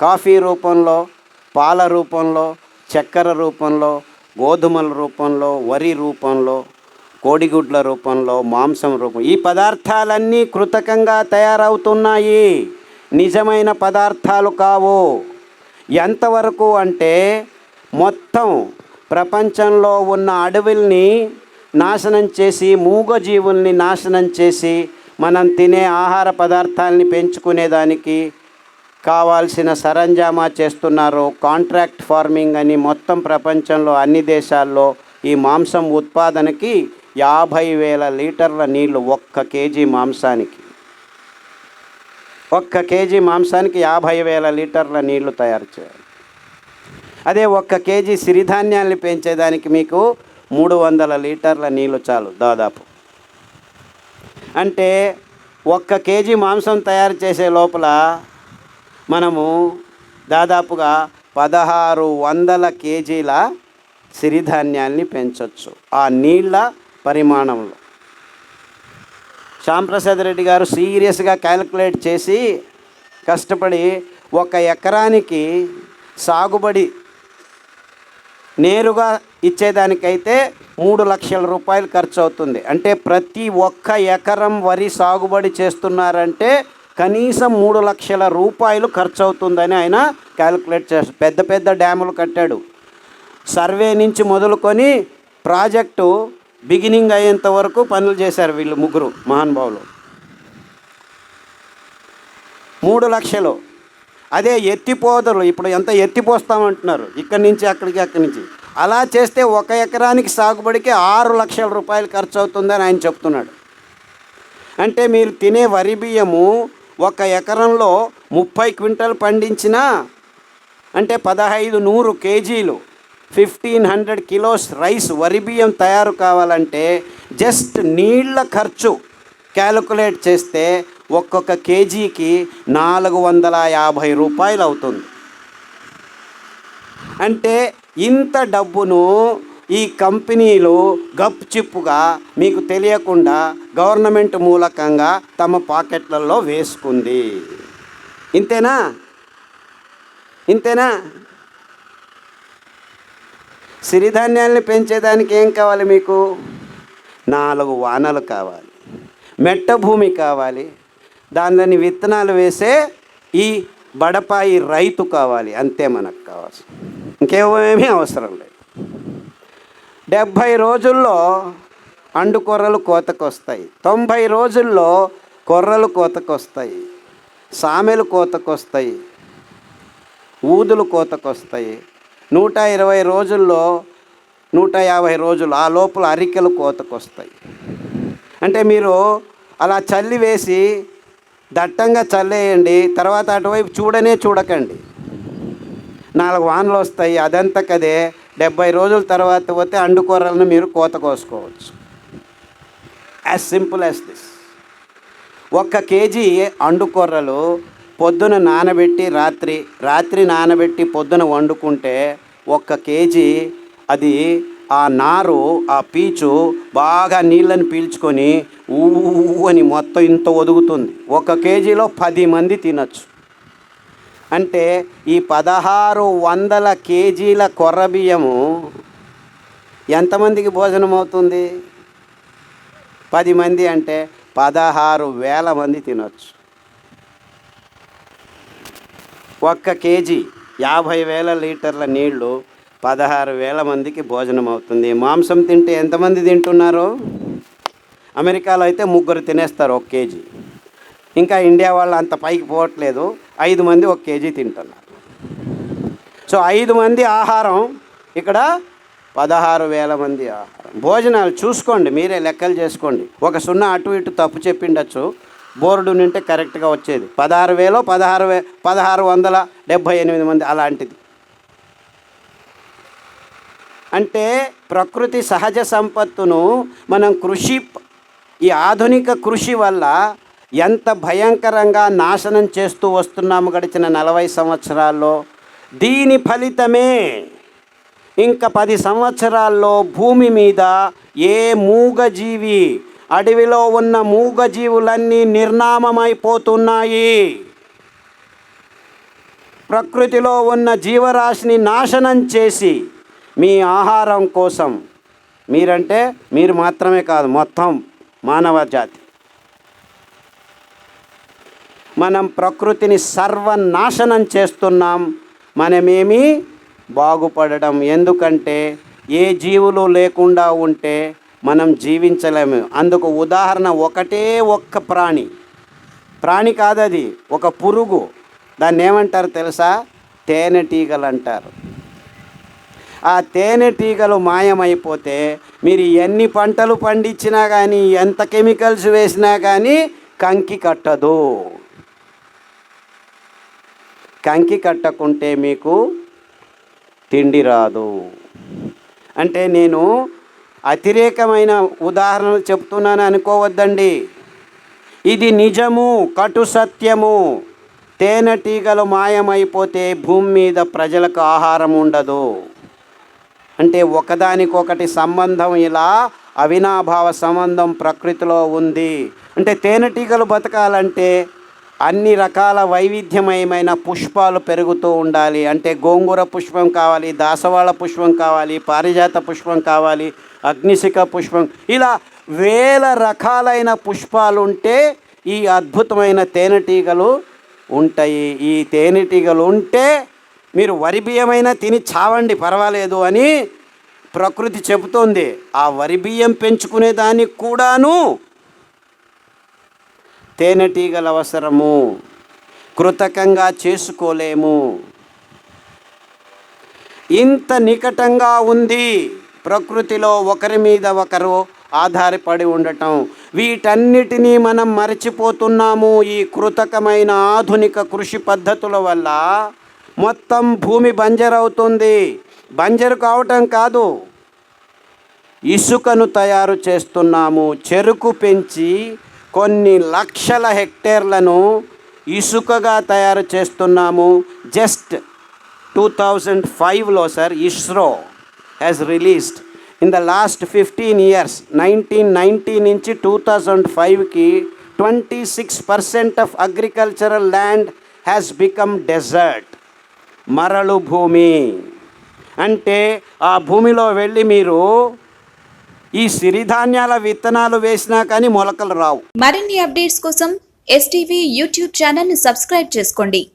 Coffee రూపంలో పాల రూపంలో చక్కెర రూపంలో గోధుమల రూపంలో వరి రూపంలో కోడిగుడ్ల రూపంలో మాంసం రూపం ఈ పదార్థాలన్నీ కృతకంగా తయారవుతున్నాయి. నిజమైన పదార్థాలు కావు. ఎంతవరకు అంటే మొత్తం ప్రపంచంలో ఉన్న అడవుల్ని నాశనం చేసి మూగజీవుల్ని నాశనం చేసి మనం తినే ఆహార పదార్థాలని పెంచుకునేదానికి కావాల్సిన సరంజామా చేస్తున్నారు. కాంట్రాక్ట్ ఫార్మింగ్ అని మొత్తం ప్రపంచంలో అన్ని దేశాల్లో ఈ మాంసం ఉత్పాదనకి యాభై వేల లీటర్ల నీళ్ళు ఒక్క కేజీ మాంసానికి. ఒక్క కేజీ మాంసానికి యాభై వేల లీటర్ల నీళ్ళు తయారు చేయాలి. అదే ఒక్క కేజీ సిరిధాన్యాల్ని పెంచేదానికి మీకు మూడు వందల లీటర్ల నీళ్ళు చాలు దాదాపు. అంటే ఒక్క కేజీ మాంసం తయారు చేసే లోపల మనము దాదాపుగా పదహారు వందల కేజీల సిరిధాన్యాల్ని పెంచవచ్చు ఆ నీళ్ళ పరిమాణంలో. శ్యాంప్రసాద్ రెడ్డి గారు సీరియస్గా క్యాలిక్యులేట్ చేసి కష్టపడి ఒక ఎకరానికి సాగుబడి నేరుగా ఇచ్చేదానికైతే మూడు లక్షల రూపాయలు ఖర్చు అవుతుంది అంటే ప్రతి ఒక్క ఎకరం వరి సాగుబడి చేస్తున్నారంటే కనీసం మూడు లక్షల రూపాయలు ఖర్చు అవుతుందని ఆయన క్యాలిక్యులేట్ చేస్తారు పెద్ద పెద్ద డ్యాములు కట్టాడు. సర్వే నుంచి మొదలుకొని ప్రాజెక్టు బిగినింగ్ అయ్యేంత వరకు పనులు చేశారు వీళ్ళు ముగ్గురు మహానుభావులు మూడు లక్షలు. అదే ఎత్తిపోదలు ఇప్పుడు ఎంత ఎత్తిపోస్తామంటున్నారు ఇక్కడి నుంచి అక్కడికి అక్కడి నుంచి. అలా చేస్తే ఒక ఎకరానికి సాగుబడికి ఆరు లక్షల రూపాయలు ఖర్చు అవుతుందని ఆయన చెప్తున్నాడు. అంటే మీరు తినే వరి బియ్యము ఒక ఎకరంలో ముప్పై క్వింటల్ పండించినా అంటే పదహైదు నూరు కేజీలు ఫిఫ్టీన్ హండ్రెడ్ కిలోస్ రైస్ వరి బియ్యం తయారు కావాలంటే జస్ట్ నీళ్ళ ఖర్చు క్యాలిక్యులేట్ చేస్తే ఒక్కొక్క కేజీకి నాలుగు వందల యాభై రూపాయలు అవుతుంది అంటే ఇంత డబ్బును ఈ కంపెనీలు గప్ చిప్పుగా మీకు తెలియకుండా గవర్నమెంట్ మూలకంగా తమ పాకెట్లలో వేసుకుంది. ఇంతేనా? ఇంతేనా? సిరిధాన్యాల్ని పెంచేదానికి ఏం కావాలి మీకు? నాలుగు వానలు కావాలి మెట్ట భూమి కావాలి దానిలోని విత్తనాలు వేసే ఈ బడపాయి రైతు కావాలి అంతే మనకు కావాల్సి ఇంకేమేమీ అవసరం లేదు. డెబ్భై రోజుల్లో అండు కొర్రలు కోతకు వస్తాయి తొంభై రోజుల్లో కొర్రలు కోతకు వస్తాయి సామెలు కోతకు వస్తాయి ఊదులు కోతకు వస్తాయి నూట ఇరవై రోజుల్లో నూట యాభై రోజులు ఆ లోపల అరికెలు కోతకు వస్తాయి అంటే మీరు అలా చల్లి వేసి దట్టంగా చల్లేయండి తర్వాత అటువైపు చూడనే చూడకండి. నాలుగు వానలు వస్తాయి అదంతకదే డెబ్బై రోజుల తర్వాత పోతే అండుకూరలను మీరు కోత కోసుకోవచ్చు. యాజ్ సింపుల్ యాజ్ దిస్ ఒక్క కేజీ అండుకొర్రలు పొద్దున నానబెట్టి రాత్రి రాత్రి నానబెట్టి పొద్దున వండుకుంటే ఒక్క కేజీ అది ఆ నారు ఆ పీచు బాగా నీళ్ళని పీల్చుకొని ఊ అని మొత్తం ఇంత ఒదుగుతుంది. ఒక కేజీలో పది మంది తినచ్చు. అంటే ఈ పదహారు వందల కేజీల కొర్ర బియ్యము ఎంతమందికి భోజనం అవుతుంది పది మంది అంటే పదహారు వేల మంది తినొచ్చు. ఒక్క కేజీ యాభై వేల లీటర్ల నీళ్ళు పదహారు వేల మందికి భోజనం అవుతుంది మాంసం తింటే ఎంతమంది తింటున్నారు? అమెరికాలో అయితే ముగ్గురు తినేస్తారు ఒక కేజీ. ఇంకా ఇండియా వాళ్ళు అంత పైకి పోవట్లేదు. ఐదు మంది ఒక కేజీ తింటున్నారు. సో ఐదు మంది ఆహారం ఇక్కడ పదహారు వేల మంది ఆహారం. భోజనాలు చూసుకోండి మీరే లెక్కలు చేసుకోండి. ఒక సున్నా అటు ఇటు తప్పు చెప్పిండొచ్చు బోర్డు నింటే కరెక్ట్గా వచ్చేది. పదహారు వేలో పదహారు వే పదహారు వందల డెబ్భై ఎనిమిది మంది అలాంటిది. అంటే ప్రకృతి సహజ సంపత్తును మనం కృషి ఈ ఆధునిక కృషి వల్ల ఎంత భయంకరంగా నాశనం చేస్తూ వస్తున్నాము గడిచిన నలభై సంవత్సరాల్లో? దీని ఫలితమే ఇంకా పది సంవత్సరాల్లో భూమి మీద ఏ మూగజీవి అడవిలో ఉన్న మూగజీవులన్నీ నిర్నామమైపోతున్నాయి. ప్రకృతిలో ఉన్న జీవరాశిని నాశనం చేసి మీ ఆహారం కోసం. మీరంటే మీరు మాత్రమే కాదు మొత్తం మానవ జాతి. మనం ప్రకృతిని సర్వనాశనం చేస్తున్నాం. మనమేమి బాగుపడడం ఎందుకంటే ఏ జీవులు లేకుండా ఉంటే మనం జీవించలేము. అందుకు ఉదాహరణ ఒకటే ఒక్క ప్రాణి. ప్రాణి కాదది ఒక పురుగు. దాన్ని ఏమంటారు తెలుసా? తేనెటీగలు అంటారు. ఆ తేనెటీగలు మాయమైపోతే మీరు ఎన్ని పంటలు పండించినా కానీ ఎంత కెమికల్స్ వేసినా కానీ కంకి కట్టదు. కంకి కట్టకుంటే మీకు తిండి రాదు. అంటే నేను అతిరేకమైన ఉదాహరణలు చెప్తున్నాను అనుకోవద్దండి. ఇది నిజము కటు సత్యము. తేనెటీగలు మాయమైపోతే భూమి మీద ప్రజలకు ఆహారం ఉండదు. అంటే ఒకదానికొకటి సంబంధం ఇలా అవినాభావ సంబంధం ప్రకృతిలో ఉంది. అంటే తేనెటీగలు బతకాలంటే అన్ని రకాల వైవిధ్యమయమైన పుష్పాలు పెరుగుతూ ఉండాలి. అంటే గోంగూర పుష్పం కావాలి దాసవాళ పుష్పం కావాలి పారిజాత పుష్పం కావాలి అగ్నిశిఖ పుష్పం. ఇలా వేల రకాలైన పుష్పాలు ఉంటే ఈ అద్భుతమైన తేనెటీగలు ఉంటాయి. ఈ తేనెటీగలు ఉంటే మీరు వరి బియ్యమైనా తిని చావండి పర్వాలేదు అని ప్రకృతి చెబుతోంది. ఆ వరి బియ్యం పెంచుకునే దానికి కూడాను తేనెటీగల అవసరము. కృతకంగా చేసుకోలేము. ఇంత నికటంగా ఉంది. ప్రకృతిలో ఒకరి మీద ఒకరు ఆధారపడి ఉండటం. వీటన్నిటినీ మనం మరచిపోతున్నాము. ఈ కృతకమైన ఆధునిక కృషి పద్ధతుల వల్ల మొత్తం భూమి బంజరవుతుంది. బంజరు కావటం కాదు. ఇసుకను తయారు చేస్తున్నాము. చెరుకు పెంచి కొన్ని లక్షల హెక్టేర్లను ఇసుకగా తయారు చేస్తున్నాము. జస్ట్ టూ థౌజండ్ ఫైవ్లో sir ISRO has released in the last fifteen years nineteen ninety నుంచి టూ థౌజండ్ ఫైవ్కి twenty six percent of agricultural land has become desert మరలు భూమి. అంటే ఆ భూమిలో వెళ్ళి మీరు ఈ సిరిధాన్యాల విత్తనాలు వేసినా కానీ మొలకలు రావు. మరిన్ని అప్డేట్స్ కోసం ఎస్టీవీ యూట్యూబ్ ఛానల్ని సబ్స్క్రైబ్ చేసుకోండి.